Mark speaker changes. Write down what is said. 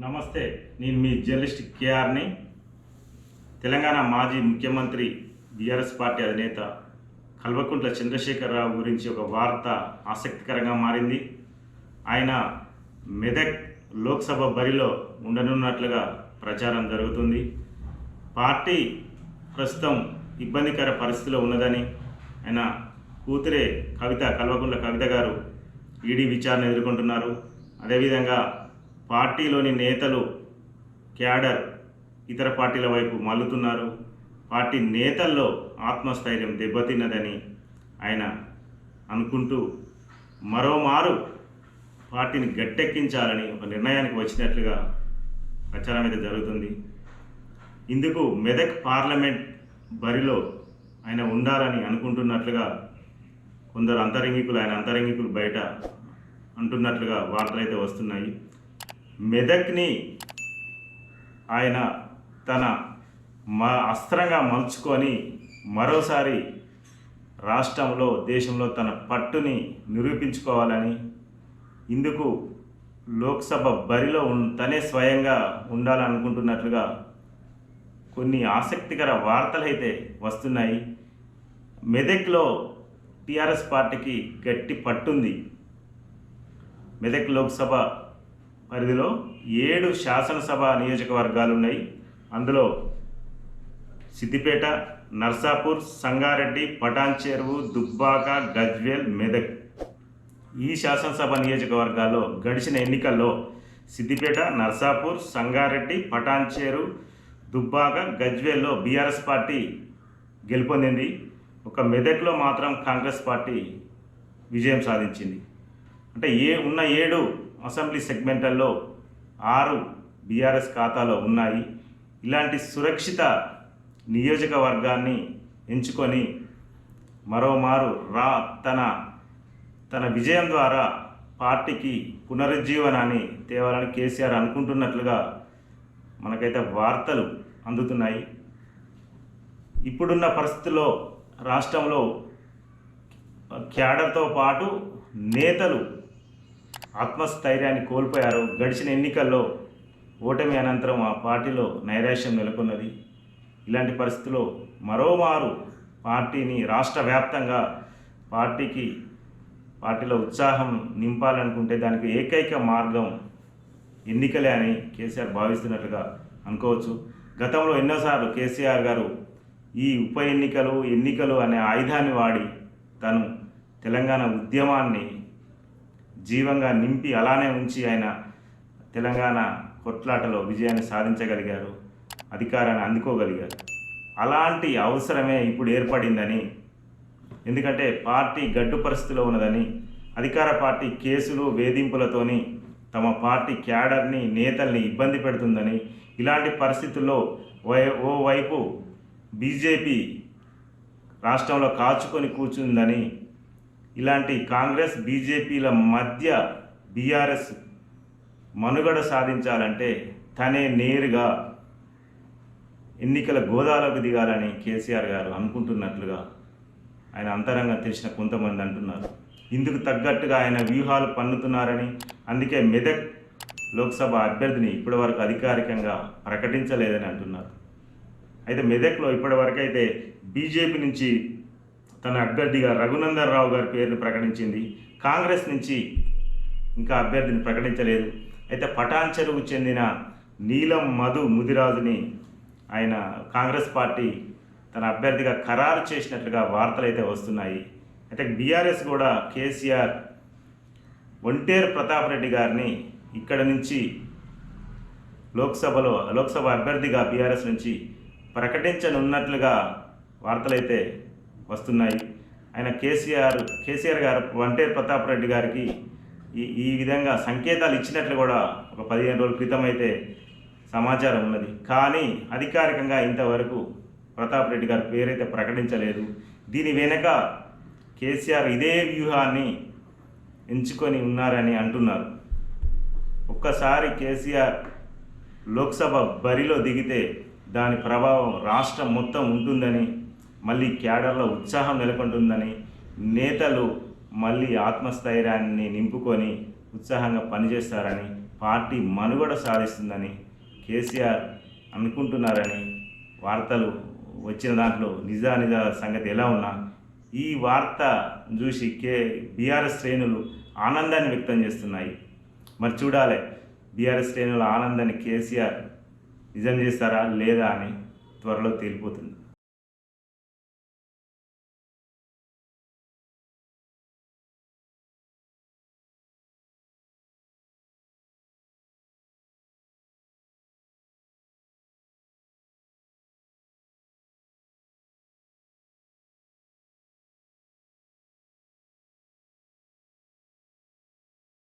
Speaker 1: నమస్తే నేను మీ జర్నలిస్ట్ కేఆర్ని. తెలంగాణ మాజీ ముఖ్యమంత్రి బీఆర్ఎస్ పార్టీ అధినేత కల్వకుంట్ల చంద్రశేఖరరావు గురించి ఒక వార్త ఆసక్తికరంగా మారింది. ఆయన మెదక్ లోక్సభ బరిలో ఉండనున్నట్లుగా ప్రచారం జరుగుతుంది. పార్టీ ప్రస్తుతం ఇబ్బందికర పరిస్థితిలో ఉన్నదని ఆయన కూతురే కవిత కల్వకుంట్ల కవిత గారు ఈడీ విచారణ ఎదుర్కొంటున్నారు. అదేవిధంగా పార్టీలోని నేతలు క్యాడర్ ఇతర పార్టీల వైపు మల్లుతున్నారు. పార్టీ నేతల్లో ఆత్మస్థైర్యం దెబ్బతిన్నదని ఆయన అనుకుంటూ మరోమారు పార్టీని గట్టెక్కించాలని ఒక నిర్ణయానికి వచ్చినట్లుగా ప్రచారం అయితే జరుగుతుంది. ఇందుకు మెదక్ పార్లమెంట్ బరిలో ఆయన ఉండాలని అనుకుంటున్నట్లుగా కొందరు అంతరంగికులు ఆయన అంతరంగికులు బయట అంటున్నట్లుగా వార్తలు అయితే వస్తున్నాయి. మెదక్ని ఆయన తన మా అస్త్రంగా మలుచుకొని మరోసారి రాష్ట్రంలో దేశంలో తన పట్టుని నిరూపించుకోవాలని ఇందుకు లోక్సభ బరిలో ఉన్- తనే స్వయంగా ఉండాలనుకుంటున్నట్లుగా కొన్ని ఆసక్తికర వార్తలు అయితే వస్తున్నాయి. మెదక్లో టీఆర్ఎస్ పార్టీకి గట్టి పట్టుంది. మెదక్ లోక్సభ పరిధిలో ఏడు శాసనసభ నియోజకవర్గాలు ఉన్నాయి అందులో సిద్దిపేట నర్సాపూర్ సంగారెడ్డి పటాన్ చెరువు దుబ్బాక గజ్వేల్ మెదక్. ఈ శాసనసభ నియోజకవర్గాల్లో గడిచిన ఎన్నికల్లో సిద్దిపేట నర్సాపూర్ సంగారెడ్డి పటాన్ చెరు దుబ్బాక గజ్వేల్లో బీఆర్ఎస్ పార్టీ గెలుపొందింది. ఒక మెదక్లో మాత్రం కాంగ్రెస్ పార్టీ విజయం సాధించింది. అంటే ఏ ఉన్న ఏడు అసెంబ్లీ సెగ్మెంట్లలో ఆరు బీఆర్ఎస్ ఖాతాలో ఉన్నాయి. ఇలాంటి సురక్షిత నియోజకవర్గాన్ని ఎంచుకొని మరోమారు రా తన తన విజయం ద్వారా పార్టీకి పునరుజ్జీవనాన్ని తేవాలని కేసీఆర్ అనుకుంటున్నట్లుగా మనకైతే వార్తలు అందుతున్నాయి. ఇప్పుడున్న పరిస్థితుల్లో రాష్ట్రంలో క్యాడర్తో పాటు నేతలు ఆత్మస్థైర్యాన్ని కోల్పోయారు. గడిచిన ఎన్నికల్లో ఓటమి అనంతరం ఆ పార్టీలో నైరాశ్యం నెలకొన్నది. ఇలాంటి పరిస్థితుల్లో మరోమారు పార్టీని రాష్ట్ర వ్యాప్తంగా పార్టీకి పార్టీలో ఉత్సాహం నింపాలనుకుంటే దానికి ఏకైక మార్గం ఎన్నికలే అని కేసీఆర్ భావిస్తున్నట్లుగా అనుకోవచ్చు. గతంలో ఎన్నోసార్లు కేసీఆర్ గారు ఈ ఉప ఎన్నికలు ఎన్నికలు అనే ఆయుధాన్ని వాడి తను తెలంగాణ ఉద్యమాన్ని జీవంగా నింపి అలానే ఉంచి ఆయన తెలంగాణ కొట్లాటలో విజయాన్ని సాధించగలిగారు అధికారాన్ని అందుకోగలిగారు. అలాంటి అవసరమే ఇప్పుడు ఏర్పడిందని ఎందుకంటే పార్టీ గడ్డు పరిస్థితిలో ఉన్నదని అధికార పార్టీ కేసులు వేధింపులతోని తమ పార్టీ క్యాడర్ని నేతల్ని ఇబ్బంది పెడుతుందని ఇలాంటి పరిస్థితుల్లో వై ఓవైపు బీజేపీ రాష్ట్రంలో కాచుకొని కూర్చుందని ఇలాంటి కాంగ్రెస్ బీజేపీల మధ్య బీఆర్ఎస్ మనుగడ సాధించాలంటే తనే నేరుగా ఎన్నికల గోదాలకు దిగాలని కేసీఆర్ గారు అనుకుంటున్నట్లుగా ఆయన అంతరంగా తెలిసిన కొంతమంది అంటున్నారు. ఇందుకు తగ్గట్టుగా ఆయన వ్యూహాలు పన్నుతున్నారని అందుకే మెదక్ లోక్సభ అభ్యర్థిని ఇప్పటివరకు అధికారికంగా ప్రకటించలేదని అంటున్నారు. అయితే మెదక్లో ఇప్పటివరకు అయితే బీజేపీ నుంచి తన అభ్యర్థిగా రఘునందన్ రావు గారి పేరును ప్రకటించింది. కాంగ్రెస్ నుంచి ఇంకా అభ్యర్థిని ప్రకటించలేదు. అయితే పటాన్ చెరువుకు చెందిన నీలం మధు ముదిరాజుని ఆయన కాంగ్రెస్ పార్టీ తన అభ్యర్థిగా ఖరారు చేసినట్లుగా వార్తలు అయితే వస్తున్నాయి. అయితే బీఆర్ఎస్ కూడా కేసీఆర్ ఒంటేరు ప్రతాప్ రెడ్డి గారిని ఇక్కడ నుంచి లోక్సభలో లోక్సభ అభ్యర్థిగా బీఆర్ఎస్ నుంచి ప్రకటించనున్నట్లుగా వార్తలైతే వస్తున్నాయి. ఆయన కేసీఆర్ కేసీఆర్ గారు వంటేరు ప్రతాప్ రెడ్డి గారికి ఈ ఈ విధంగా సంకేతాలు ఇచ్చినట్లు కూడా ఒక పదిహేను రోజుల క్రితం అయితే సమాచారం ఉన్నది. కానీ అధికారికంగా ఇంతవరకు ప్రతాప్ రెడ్డి గారి పేరైతే ప్రకటించలేదు. దీని వెనుక కేసీఆర్ ఇదే వ్యూహాన్ని ఎంచుకొని ఉన్నారని అంటున్నారు. ఒక్కసారి కేసీఆర్ లోక్సభ బరిలో దిగితే దాని ప్రభావం రాష్ట్రం మొత్తం ఉంటుందని మళ్ళీ క్యాడర్లో ఉత్సాహం నెలకొంటుందని నేతలు మళ్ళీ ఆత్మస్థైర్యాన్ని నింపుకొని ఉత్సాహంగా పనిచేస్తారని పార్టీ మనుగడ సాధిస్తుందని కేసీఆర్ అనుకుంటున్నారని వార్తలు వచ్చిన దాంట్లో నిజా నిజా సంగతి ఎలా ఉన్నా ఈ వార్త చూసి కే బీఆర్ఎస్ శ్రేణులు ఆనందాన్ని వ్యక్తం చేస్తున్నాయి. మరి చూడాలి బీఆర్ఎస్ శ్రేణుల ఆనందాన్ని కేసీఆర్ నిజం చేస్తారా లేదా అని త్వరలో తేలిపోతుంది.